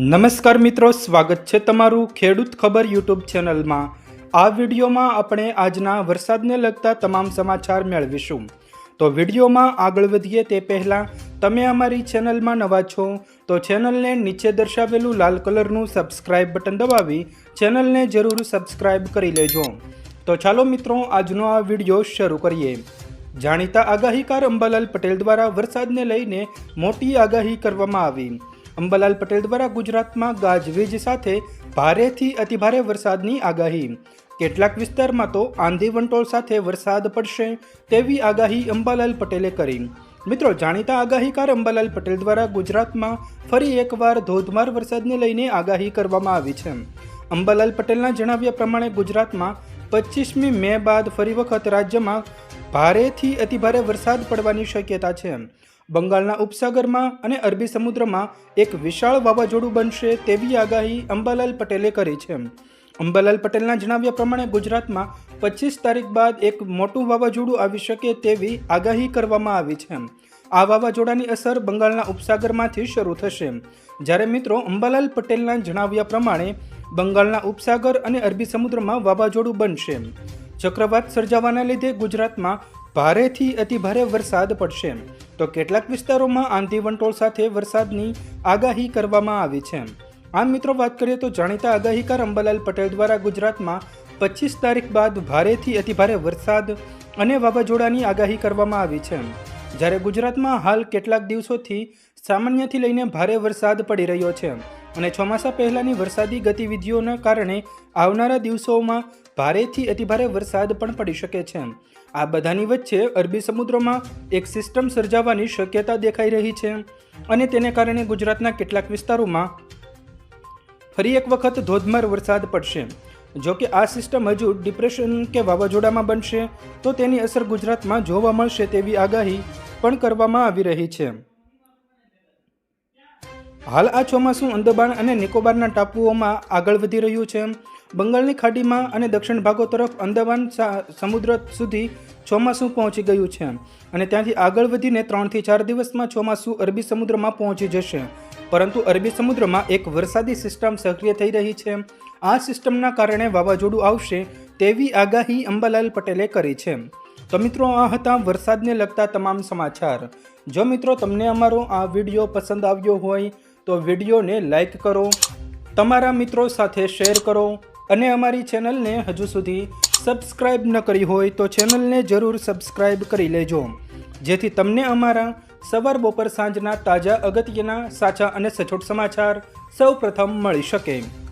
નમસ્કાર મિત્રો, સ્વાગત છે તમારું ખેડૂત ખબર યુટ્યુબ ચેનલમાં. આ વિડીયોમાં આપણે આજના વરસાદને લગતા તમામ સમાચાર મેળવીશું. તો વિડીયોમાં આગળ વધીએ તે પહેલાં, તમે અમારી ચેનલમાં નવા છો, તો ચેનલને નીચે દર્શાવેલું લાલ કલરનું સબસ્ક્રાઇબ બટન દબાવી ચેનલને જરૂર સબસ્ક્રાઇબ કરી લેજો. તો ચાલો મિત્રો, આજનો આ વીડિયો શરૂ કરીએ. જાણીતા આગાહીકાર અંબાલાલ પટેલ દ્વારા વરસાદને લઈને મોટી આગાહી કરવામાં આવી. અંબાલાલ પટેલ દ્વારા ગુજરાતમાં ગાજવીજ સાથે ભારેથી અતિભારે વરસાદની આગાહી. કેટલાક વિસ્તારમાં તો આંધી વંટોળ સાથે વરસાદ પડશે તેવી આગાહી અંબાલાલ પટેલે કરી. મિત્રો, જાણીતા આગાહીકાર અંબાલાલ પટેલ દ્વારા ગુજરાતમાં ફરી એકવાર ધોધમાર વરસાદને લઈને આગાહી કરવામાં આવી છે. અંબાલાલ પટેલના જણાવ્યા પ્રમાણે ગુજરાતમાં પચીસમી મે બાદ ફરી વખત રાજ્યમાં ભારેથી અતિભારે વરસાદ પડવાની શક્યતા છે. બંગાળના ઉપસાગરમાં અને અરબી સમુદ્રમાં એક વિશાળ વાવાઝોડું બનશે તેવી આગાહી અંબાલાલ પટેલે કરી છે. અંબાલાલ પટેલના જણાવ્યા પ્રમાણે ગુજરાતમાં પચીસ તારીખ બાદ એક મોટું વાવાઝોડું આવી શકે તેવી આગાહી કરવામાં આવી છે. આ વાવાઝોડાની અસર બંગાળના ઉપસાગરમાંથી શરૂ થશે. જ્યારે મિત્રો, અંબાલાલ પટેલના જણાવ્યા પ્રમાણે બંગાળના ઉપસાગર અને અરબી સમુદ્રમાં વાવાઝોડું બનશે. ચક્રવાત સર્જાવાના લીધે ગુજરાતમાં ભારેથી અતિભારે વરસાદ પડશે. તો કેટલાક વિસ્તારોમાં આંધી વંટોળ સાથે વરસાદની આગાહી કરવામાં આવી છે. આમ મિત્રો વાત કરીએ તો જાણીતા આગાહીકાર અંબાલાલ પટેલ દ્વારા ગુજરાતમાં પચીસ તારીખ બાદ ભારેથી અતિભારે વરસાદ અને વાવાઝોડાની આગાહી કરવામાં આવી છે. જ્યારે ગુજરાતમાં હાલ કેટલાક દિવસોથી સામાન્યથી લઈને ભારે વરસાદ પડી રહ્યો છે અને ચોમાસા પહેલાંની વરસાદી ગતિવિધિઓના કારણે આવનારા દિવસોમાં ભારેથી અતિભારે વરસાદ પણ પડી શકે છે. આ બધાની વચ્ચે અરબી સમુદ્રમાં એક સિસ્ટમ સર્જાવાની શક્યતા દેખાઈ રહી છે અને તેને કારણે ગુજરાતના કેટલાક વિસ્તારોમાં ફરી એક વખત ધોધમાર વરસાદ પડશે. જો કે આ સિસ્ટમ હજુ ડિપ્રેશન કે વાવાઝોડામાં બનશે, તો તેની અસર ગુજરાતમાં જોવા મળશે તેવી આગાહી પણ કરવામાં આવી રહી છે. હાલ આ ચોમાસું અંદમાન અને નિકોબારના ટાપુઓમાં આગળ વધી રહ્યું છે. બંગાળની ખાડીમાં અને દક્ષિણ ભાગો તરફ અંદમાન સમુદ્ર સુધી ચોમાસું પહોંચી ગયું છે. અને ત્યાંથી આગળ વધીને ત્રણથી ચાર દિવસમાં ચોમાસું અરબી સમુદ્રમાં પહોંચી જશે. પરંતુ અરબી સમુદ્રમાં એક વરસાદી સિસ્ટમ સક્રિય થઈ રહી છે. આ સિસ્ટમના કારણે વાવાઝોડું આવશે તેવી આગાહી અંબાલાલ પટેલે કરી છે. તો મિત્રો, આ હતા વરસાદને લગતા તમામ સમાચાર. જો મિત્રો તમને અમારો આ વીડિયો પસંદ આવ્યો હોય, તો વિડીયોને લાઈક કરો, તમારા મિત્રો સાથે શેર કરો અને અમારી ચેનલને હજુ સુધી સબસ્ક્રાઇબ ન કરી હોય તો ચેનલને જરૂર સબસ્ક્રાઇબ કરી લેજો. જેથી તમને અમારા સવાર બપોર સાંજના તાજા અગત્યના સાચા અને સચોટ સમાચાર સૌ પ્રથમ મળી શકે.